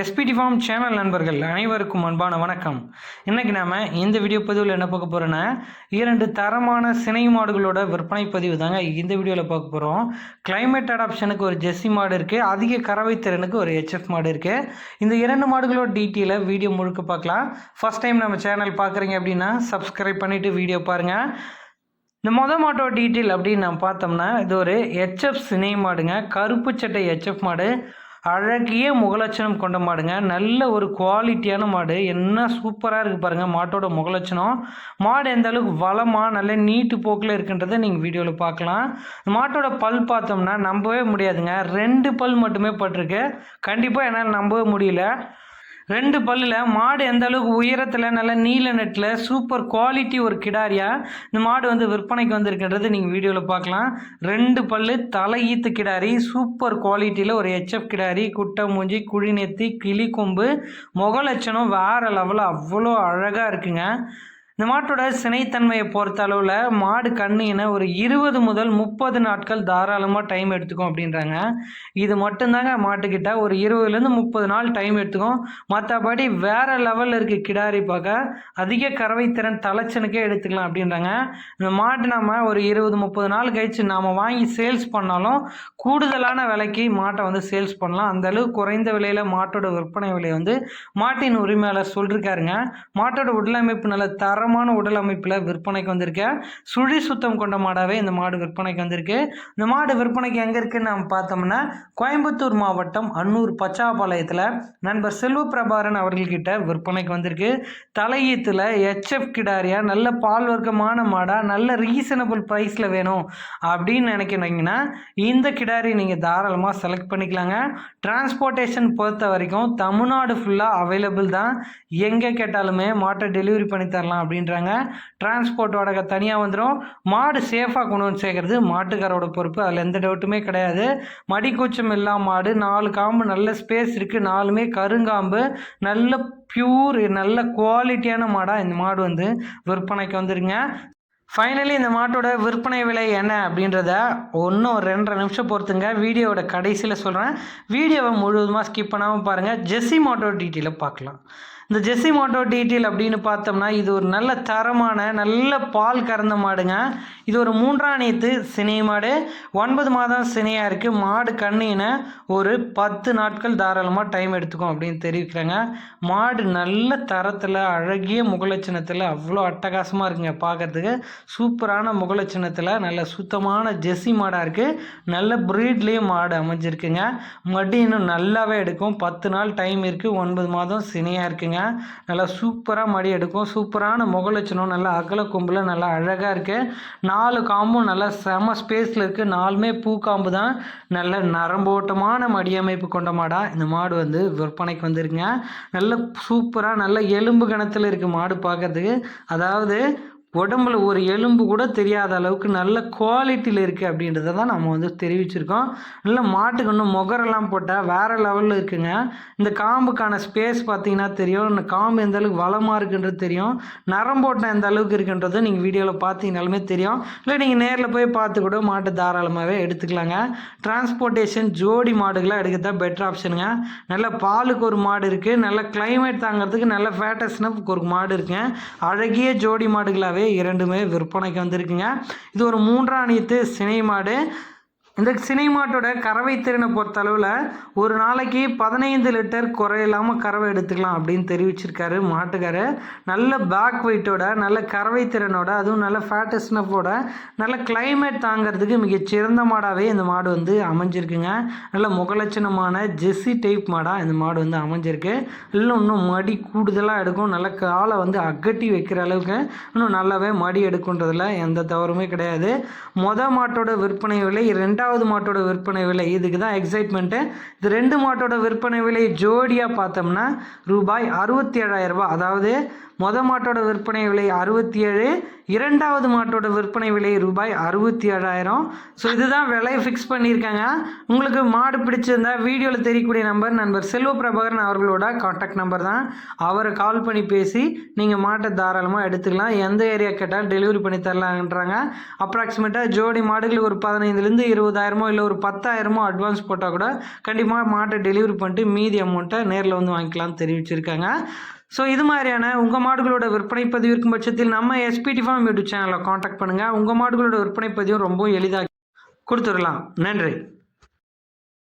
SPD form channel நண்பர்கள் அனைவருக்கும் அன்பான வணக்கம். இன்றைக்கி நாம் இந்த வீடியோ பதிவில் என்ன பார்க்க போகிறோன்னா இரண்டு தரமான சினை மாடுகளோட விற்பனை பதிவு தாங்க இந்த வீடியோவில் பார்க்க போகிறோம் கிளைமேட் அடாப்ஷனுக்கு ஒரு ஜெஸ்ஸி மாடு இருக்குது அதிக கறவை திறனுக்கு ஒரு ஹெச்எஃப் மாடு இருக்குது இந்த இரண்டு மாடுகளோட டீட்டெயிலை வீடியோ முழுக்க பார்க்கலாம். ஃபர்ஸ்ட் டைம் நம்ம சேனல் பார்க்குறீங்க அப்படின்னா சப்ஸ்கிரைப் பண்ணிவிட்டு வீடியோ பாருங்கள் இந்த மொத மாட்டோட டீட்டெயில் அப்படின்னு நம்ம பார்த்தோம்னா இது ஒரு ஹெச்எஃப் சினை மாடுங்க. கருப்பு சட்டை ஹெச்எஃப் மாடு. அழகிய முகலட்சணம் கொண்ட மாடுங்க. நல்ல ஒரு குவாலிட்டியான மாடு. என்ன சூப்பராக இருக்குது பாருங்கள் மாட்டோட முகலட்சணம். மாடு எந்த அளவுக்கு வளமாக நல்ல நீட்டு போக்கில் இருக்குன்றதை நீங்கள் வீடியோவில் பார்க்கலாம். மாட்டோட பல் பார்த்தோம்னா நம்பவே முடியாதுங்க. ரெண்டு பல் மட்டுமே பட்டிருக்கு. கண்டிப்பாக என்னால் நம்பவே முடியல. ரெண்டு பல்லில் மாடு எந்த அளவுக்கு உயரத்தில் நல்ல நீல நெட்டில் சூப்பர் குவாலிட்டி ஒரு கிடாரியா இந்த மாடு வந்து விற்பனைக்கு வந்திருக்கின்றது நீங்கள் வீடியோவில் பார்க்கலாம் ரெண்டு பல்லு தலை ஈத்து கிடாரி சூப்பர் குவாலிட்டியில் ஒரு ஹெச்எஃப் கிடாரி குட்டை மூஞ்சி குழி நெத்தி கிளி கொம்பு முகலட்சணம் வேறு லெவலில் அவ்வளோ அழகாக இருக்குங்க. இந்த மாட்டோட சினைத்தன்மையை பொறுத்த அளவில் மாடு கண்ணுன ஒரு இருபது முதல் முப்பது நாட்கள் தாராளமாக டைம் எடுத்துக்கும் அப்படின்றாங்க. இது மட்டும்தாங்க மாட்டுக்கிட்ட ஒரு இருபதுலேருந்து முப்பது நாள் டைம் எடுத்துக்கும். மற்றபடி வேறு லெவலில் இருக்க கிடாரி பார்க்க அதிக கறவை திறன் தலைச்சனுக்கே எடுத்துக்கலாம் அப்படின்றாங்க. இந்த மாட்டு நம்ம ஒரு இருபது முப்பது நாள் கழிச்சு நாம் வாங்கி சேல்ஸ் பண்ணாலும் கூடுதலான விலைக்கு மாட்டை வந்து சேல்ஸ் பண்ணலாம். அந்த குறைந்த விலையில் மாட்டோட விற்பனை விலை வந்து மாட்டின் உரிமையாளர் சொல்லிருக்காருங்க. மாட்டோட உடலமைப்பு நல்ல தர தரமான உடல் அமைப்பில் விற்பனைக்கு வந்திருக்கு. சுழி சுத்தம் கொண்ட மாடாகவே இந்த மாடு விற்பனைக்கு வந்திருக்கு. இந்த மாடு விற்பனைக்கு எங்கே இருக்குன்னு நம்ம பார்த்தோம்னா கோயம்புத்தூர் மாவட்டம் அன்னூர் பச்சாபாளையத்தில் நண்பர் செல்வ பிரபாரன் அவர்கள்கிட்ட விற்பனைக்கு வந்திருக்கு. தலையீத்தில் ஹெச்எஃப் கிடாரியா நல்ல பால் வர்க்கமான மாடாக நல்ல ரீசனபிள் ப்ரைஸில் வேணும் அப்படின்னு நினைக்கிறீங்கன்னா இந்த கிடாரி நீங்கள் தாராளமாக செலக்ட் பண்ணிக்கலாங்க. டிரான்ஸ்போர்ட்டேஷன் பொறுத்த வரைக்கும் தமிழ்நாடு ஃபுல்லாக அவைலபிள் தான். எங்கே கேட்டாலுமே மாட்டை டெலிவரி பண்ணி தரலாம் அப்படின்னு அப்படின்றாங்க. டிரான்ஸ்போர்ட் வாடகை தனியாக வந்துடும் மாடு சேஃபாக கொண்டு வந்து சேர்க்கறது மாட்டுக்காரோட பொறுப்பு. அதில் எந்த டவுட்டுமே கிடையாது. மடிக்கூச்சம் இல்லாம மாடு நாலு காம்பு நல்ல ஸ்பேஸ் இருக்குது நாலுமே கருங்காம்பு. நல்ல பியூர் நல்ல குவாலிட்டியான மாடாக இந்த மாடு வந்து விற்பனைக்கு வந்துருங்க. ஃபைனலி இந்த மாட்டோட விற்பனை விலை என்ன அப்படின்றத ஒன்றும் ஒரு ரெண்டரை நிமிஷம் பொறுத்துங்க. வீடியோவோட கடைசியில் சொல்கிறேன் வீடியோவை முழுவதுமாக ஸ்கிப் பண்ணாமல் பாருங்கள் ஜெஸ்ஸி மாட்டோட டீட்டெயிலை பார்க்கலாம். இந்த ஜெஸ்ஸி மாட்டோ டீட்டெயில் அப்படின்னு பார்த்தோம்னா இது ஒரு நல்ல தரமான நல்ல பால் கறந்த மாடுங்க. இது ஒரு மூன்றாம் நீத்து சினை மாடு. ஒன்பது மாதம் சினையாக இருக்குது மாடு கண்ணின ஒரு பத்து நாட்கள் தாராளமாக டைம் எடுத்துக்கும் அப்படின்னு தெரிவிக்கிறாங்க. மாடு நல்ல தரத்தில் அழகிய முகலட்சணத்தில் அவ்வளோ அட்டகாசமாக இருக்குங்க பார்க்கறதுக்கு சூப்பரான முகலட்சணத்தில் நல்ல சுத்தமான ஜெஸ்ஸி மாடாக இருக்குது நல்ல ப்ரீட்லேயும் மாடு அமைஞ்சிருக்குங்க. மடி இன்னும் நல்லாவே எடுக்கும். பத்து நாள் டைம் இருக்குது ஒன்பது மாதம் சினையாக இருக்குங்க. நல்லா சூப்பராக மடி எடுக்கும். சூப்பரான முகலட்சணம் நல்லா அகல கொம்பில் நல்லா அழகாக இருக்குது நாலு காம்பும் நல்லா செம ஸ்பேஸில் இருக்குது நாலுமே பூ காம்பு தான். நல்ல நரம்போட்டமான மடி அமைப்பு கொண்ட மாடாக இந்த மாடு வந்து விற்பனைக்கு வந்துருங்க நல்ல சூப்பராக நல்ல எலும்பு கணத்தில் இருக்குது மாடு பார்க்கறதுக்கு அதாவது உடம்புல ஒரு எலும்பு கூட தெரியாத அளவுக்கு நல்ல குவாலிட்டியில் இருக்குது அப்படின்றத தான் நம்ம வந்து தெரிவிச்சிருக்கோம். நல்ல மாட்டுக்கு இன்னும் முகரெல்லாம் போட்டால் வேறு லெவலில் இருக்குங்க. இந்த காம்புக்கான ஸ்பேஸ் பார்த்தீங்கன்னா தெரியும். இந்த காம்பு எந்த அளவுக்கு வளமாக இருக்குன்றது தெரியும். நரம்போட்டம் எந்த அளவுக்கு இருக்குன்றது நீங்கள் வீடியோவில் பார்த்தீங்கனாலுமே தெரியும். இல்லை நீங்கள் நேரில் போய் பார்த்து கூட மாட்டு தாராளமாகவே எடுத்துக்கலாங்க. டிரான்ஸ்போர்ட்டேஷன் ஜோடி மாடுகளாக எடுக்கிறதா பெட்டர் ஆப்ஷனுங்க நல்ல பாலுக்கு ஒரு மாடு இருக்குது நல்ல கிளைமேட் தாங்கிறதுக்கு நல்ல ஃபேட்டஸ்னப்புக்கு ஒரு மாடு இருக்குங்க. அழகிய ஜோடி மாடுகளாகவே இரண்டுமே விற்பனைக்கு வந்திருக்குங்க. இது ஒரு மூன்றாம் நீத்து சினை மாடு. இந்த சினை மாட்டோட கறவை திறனை பொறுத்த அளவில் ஒரு நாளைக்கு பதினைந்து லிட்டர் குறையில்லாமல் கறவை எடுத்துக்கலாம் அப்படின்னு தெரிவிச்சிருக்காரு மாட்டுக்காரு. நல்ல பேக் வெயிட்டோட நல்ல கறவை திறனோட அதுவும் நல்ல ஃபேட்டஸ்னப்போட நல்ல கிளைமேட் தாங்கிறதுக்கு மிகச்சிறந்த மாடாகவே இந்த மாடு வந்து அமைஞ்சிருக்குங்க. நல்ல முகலட்சணமான ஜெஸ்ஸி டைப் மாடாக இந்த மாடு வந்து அமைஞ்சிருக்கு. இன்னும் இன்னும் மடி கூடுதலாக எடுக்கும். நல்ல காலை வந்து அகட்டி வைக்கிற அளவுக்கு இன்னும் நல்லாவே மடி எடுக்குன்றதுல எந்த தவறுமே கிடையாது. மொதல் மாட்டோட விற்பனை விலை ரெண்டாவது ரெண்டாவது மாட்டோட விற்பனை விலை இதுக்கு தான் எக்ஸைட்மெண்ட்டு இது ரெண்டு மாட்டோட விற்பனை விலை ஜோடியாக பார்த்தோம்னா ரூபாய் அறுபத்தி ஏழாயிரம் ரூபாய். அதாவது மொத மாட்டோட விற்பனை விலை அறுபத்தி ஏழு இரண்டாவது மாட்டோட விற்பனை விலை ரூபாய் அறுபத்தி ஏழாயிரம் ஸோ இதுதான் விலையை ஃபிக்ஸ் பண்ணியிருக்காங்க. உங்களுக்கு மாடு பிடிச்சிருந்தா வீடியோவில் தெரியக்கூடிய நம்பர் நண்பர் செல்வ பிரபாகரன் அவர்களோட காண்டாக்ட் நம்பர் தான். அவரை கால் பண்ணி பேசி நீங்கள் மாட்டை தாராளமாக எடுத்துக்கலாம். எந்த ஏரியா கேட்டாலும் டெலிவரி பண்ணி தரலான்றாங்க. அப்ராக்சிமேட்டாக ஜோடி மாடுகள் ஒரு பதினைந்துலேருந்து இருபது இருபதாயிரமோ இல்லை ஒரு பத்தாயிரமோ அட்வான்ஸ் போட்டால் கூட கண்டிப்பாக மாட்டை டெலிவரி பண்ணிட்டு மீதி அமௌண்ட்டை நேரில் வந்து வாங்கிக்கலாம்னு தெரிவிச்சிருக்காங்க. ஸோ இது மாதிரியான உங்கள் மாடுகளோட விற்பனை பதிவு இருக்கும் பட்சத்தில் நம்ம எஸ்பிடி ஃபார்ம் யூடியூப் சேனலை காண்டாக்ட் பண்ணுங்கள் உங்கள் மாடுகளோட விற்பனை பதிவும் ரொம்ப எளிதாக கொடுத்துடலாம். நன்றி.